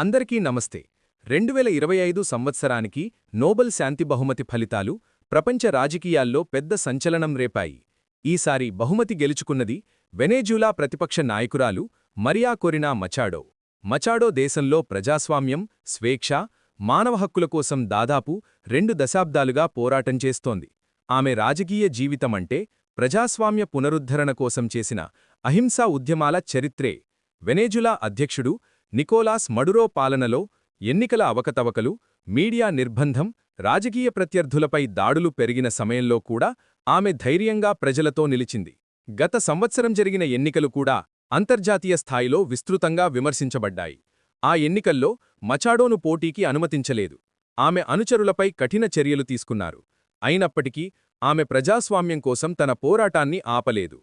అందరికీ నమస్తే. రెండు వేల ఇరవై ఐదు సంవత్సరానికి నోబెల్ శాంతి బహుమతి ఫలితాలు ప్రపంచ రాజకీయాల్లో పెద్ద సంచలనం రేపాయి. ఈసారి బహుమతి గెలుచుకున్నది వెనేజులా ప్రతిపక్ష నాయకురాలు మరియా కొరినా మచాడో. మచాడో దేశంలో ప్రజాస్వామ్యం స్వేచ్ఛ మానవ హక్కుల కోసం దాదాపు రెండు దశాబ్దాలుగా పోరాటం చేస్తోంది. ఆమె రాజకీయ జీవితమంటే ప్రజాస్వామ్య పునరుద్ధరణ కోసం చేసిన అహింసా ఉద్యమాల చరిత్రే. వెనేజులా అధ్యక్షుడు నికోలాస్ మడురో పాలనలో ఎన్నికల అవకతవకలు మీడియా నిర్బంధం రాజకీయ ప్రత్యర్థులపై దాడులు పెరిగిన సమయంలో కూడా ఆమె ధైర్యంగా ప్రజలతో నిలిచింది. గత సంవత్సరం జరిగిన ఎన్నికలు కూడా అంతర్జాతీయ స్థాయిలో విస్తృతంగా విమర్శించబడ్డాయి. ఆ ఎన్నికల్లో మచాడోను పోటీకి అనుమతించలేదు. ఆమె అనుచరులపై కఠిన చర్యలు తీసుకున్నారు. అయినప్పటికీ ఆమె ప్రజాస్వామ్యం కోసం తన పోరాటాన్ని ఆపలేదు.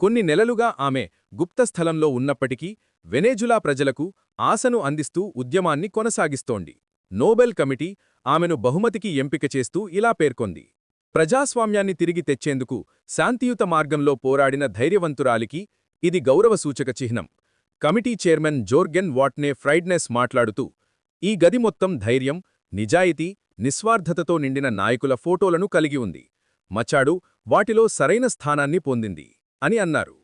కొన్ని నెలలుగా ఆమె గుప్తస్థలంలో ఉన్నప్పటికీ వెనేజులా ప్రజలకు ఆశను అందిస్తూ ఉద్యమాన్ని కొనసాగిస్తోంది. నోబెల్ కమిటీ ఆమెను బహుమతికి ఎంపిక చేస్తూ ఇలా పేర్కొంది. ప్రజాస్వామ్యాన్ని తిరిగి తెచ్చేందుకు శాంతియుత మార్గంలో పోరాడిన ధైర్యవంతురాలికి ఇది గౌరవ సూచక చిహ్నం. కమిటీ చైర్మన్ జోర్గెన్ వాట్నే ఫ్రైడ్నెస్ మాట్లాడుతూ ఈ గది మొత్తం ధైర్యం నిజాయితీ నిస్వార్థతతో నిండిన నాయకుల ఫోటోలను కలిగి ఉంది. మచాడు వాటిలో సరైన స్థానాన్ని పొందింది. అని అన్నారు.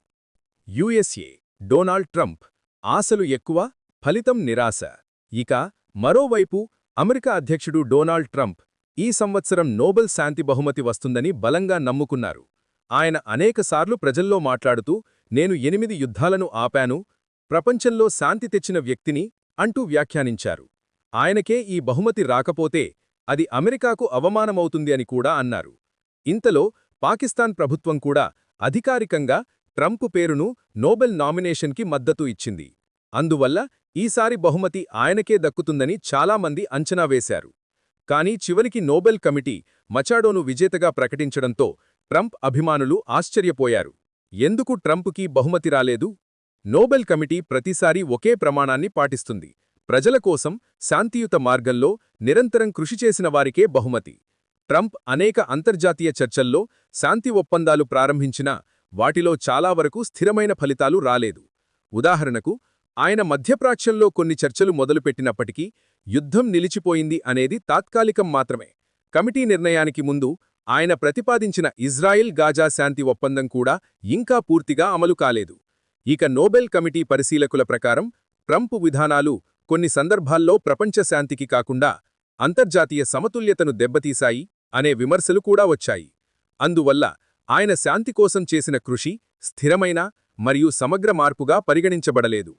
యుఎస్ఏ డొనాల్డ్ ట్రంప్ ఆశలు ఎక్కువ ఫలితం నిరాశ. ఇక మరోవైపు అమెరికా అధ్యక్షుడు డొనాల్డ్ ట్రంప్ ఈ సంవత్సరం నోబెల్ శాంతి బహుమతి వస్తుందని బలంగా నమ్ముకున్నారు. ఆయన అనేకసార్లు ప్రజల్లో మాట్లాడుతూ నేను ఎనిమిది యుద్ధాలను ఆపాను ప్రపంచంలో శాంతి తెచ్చిన వ్యక్తిని అంటూ వ్యాఖ్యానించారు. ఆయనకే ఈ బహుమతి రాకపోతే అది అమెరికాకు అవమానమవుతుంది అని కూడా అన్నారు. ఇంతలో పాకిస్తాన్ ప్రభుత్వం కూడా అధికారికంగా ట్రంప్ పేరును నోబెల్ నామినేషన్కి మద్దతు ఇచ్చింది. అందువల్ల ఈసారి బహుమతి ఆయనకే దక్కుతుందని చాలామంది అంచనా వేశారు. కానీ చివరికి నోబెల్ కమిటీ మచాడోను విజేతగా ప్రకటించడంతో ట్రంప్ అభిమానులు ఆశ్చర్యపోయారు. ఎందుకు ట్రంప్కి బహుమతి రాలేదు? నోబెల్ కమిటీ ప్రతిసారీ ఒకే ప్రమాణాన్ని పాటిస్తుంది. ప్రజల కోసం శాంతియుత మార్గంలో నిరంతరం కృషి చేసిన వారికే బహుమతి. ట్రంప్ అనేక అంతర్జాతీయ చర్చల్లో శాంతి ఒప్పందాలు ప్రారంభించినా వాటిలో చాలా వరకు స్థిరమైన ఫలితాలు రాలేదు. ఉదాహరణకు ఆయన మధ్యప్రాచ్యంలో కొన్ని చర్చలు మొదలుపెట్టినప్పటికీ యుద్ధం నిలిచిపోయింది అనేది తాత్కాలికం మాత్రమే. కమిటీ నిర్ణయానికి ముందు ఆయన ప్రతిపాదించిన ఇజ్రాయిల్ గాజా శాంతి ఒప్పందం కూడా ఇంకా పూర్తిగా అమలు కాలేదు. ఇక నోబెల్ కమిటీ పరిశీలకుల ప్రకారం ట్రంప్ విధానాలు కొన్ని సందర్భాల్లో ప్రపంచ శాంతికి కాకుండా అంతర్జాతీయ సమతుల్యతను దెబ్బతీశాయి. అనే విమర్శలు కూడా వచ్చాయి. అందువల్ల ఆయన శాంతి కోసం చేసిన కృషి స్థిరమైన మరియు సమగ్ర మార్పుగా పరిగణించబడలేదు.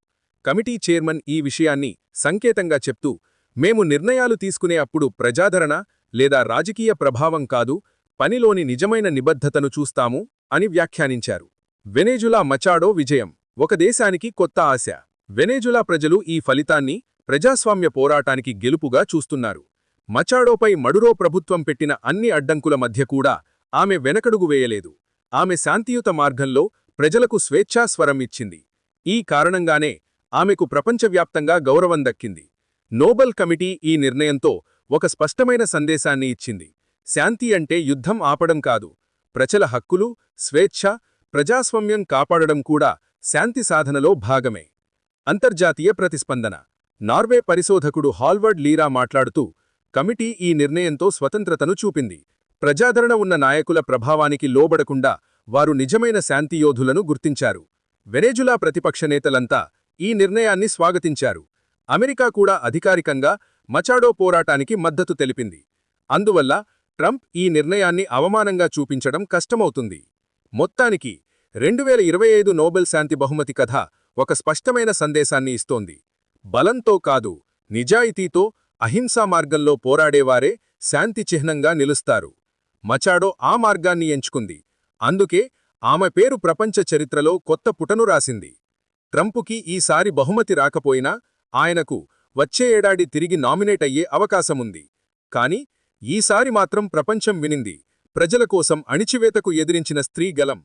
కమిటీ చైర్మన్ ఈ విషయాన్ని సంకేతంగా చెప్తూ మేము నిర్ణయాలు తీసుకునే అప్పుడు ప్రజాదరణ లేదా రాజకీయ ప్రభావం కాదు పనిలోని నిజమైన నిబద్ధతను చూస్తాము అని వ్యాఖ్యానించారు. వెనేజులా మచాడో విజయం. ఒక దేశానికి కొత్త ఆశ. వెనేజులా ప్రజలు ఈ ఫలితాన్ని ప్రజాస్వామ్య పోరాటానికి గెలుపుగా చూస్తున్నారు. మచాడోపై మడురో ప్రభుత్వం పెట్టిన అన్ని అడ్డంకుల మధ్య కూడా ఆమె వెనకడుగు వేయలేదు. ఆమె శాంతియుత మార్గంలో ప్రజలకు స్వేచ్ఛాస్వరం ఇచ్చింది. ఈ కారణంగానే ఆమెకు ప్రపంచవ్యాప్తంగా గౌరవం దక్కింది. నోబెల్ కమిటీ ఈ నిర్ణయంతో ఒక స్పష్టమైన సందేశాన్ని ఇచ్చింది. శాంతి అంటే యుద్ధం ఆపడం కాదు ప్రజల హక్కులు స్వేచ్ఛ ప్రజాస్వామ్యం కాపాడడం కూడా శాంతి సాధనలో భాగమే. అంతర్జాతీయ ప్రతిస్పందన. నార్వే పరిశోధకుడు హాల్వర్డ్ లీరా మాట్లాడుతూ కమిటీ ఈ నిర్ణయంతో స్వతంత్రతను చూపింది. ప్రజాదరణ ఉన్న నాయకుల ప్రభావానికి లోబడకుండా వారు నిజమైన శాంతియోధులను గుర్తించారు. వెనేజులా ప్రతిపక్ష నేతలంతా ఈ నిర్ణయాన్ని స్వాగతించారు. అమెరికా కూడా అధికారికంగా మచాడో పోరాటానికి మద్దతు తెలిపింది. అందువల్ల ట్రంప్ ఈ నిర్ణయాన్ని అవమానంగా చూపించడం కష్టమవుతుంది. మొత్తానికి రెండువేల ఇరవై ఐదు నోబెల్ శాంతి బహుమతి కథ ఒక స్పష్టమైన సందేశాన్ని ఇస్తోంది. బలంతో కాదు నిజాయితీతో అహింసా మార్గంలో పోరాడేవారే శాంతి చిహ్నంగా నిలుస్తారు. మచాడో ఆ మార్గాన్ని ఎంచుకుంది. అందుకే ఆమె పేరు ప్రపంచ చరిత్రలో కొత్త పుటను రాసింది. ట్రంపుకి ఈసారి బహుమతి రాకపోయినా ఆయనకు వచ్చే ఏడాది తిరిగి నామినేట్ అయ్యే అవకాశముంది. కాని ఈసారి మాత్రం ప్రపంచం వినింది. ప్రజల కోసం అణిచివేతకు ఎదిరించిన స్త్రీ గలం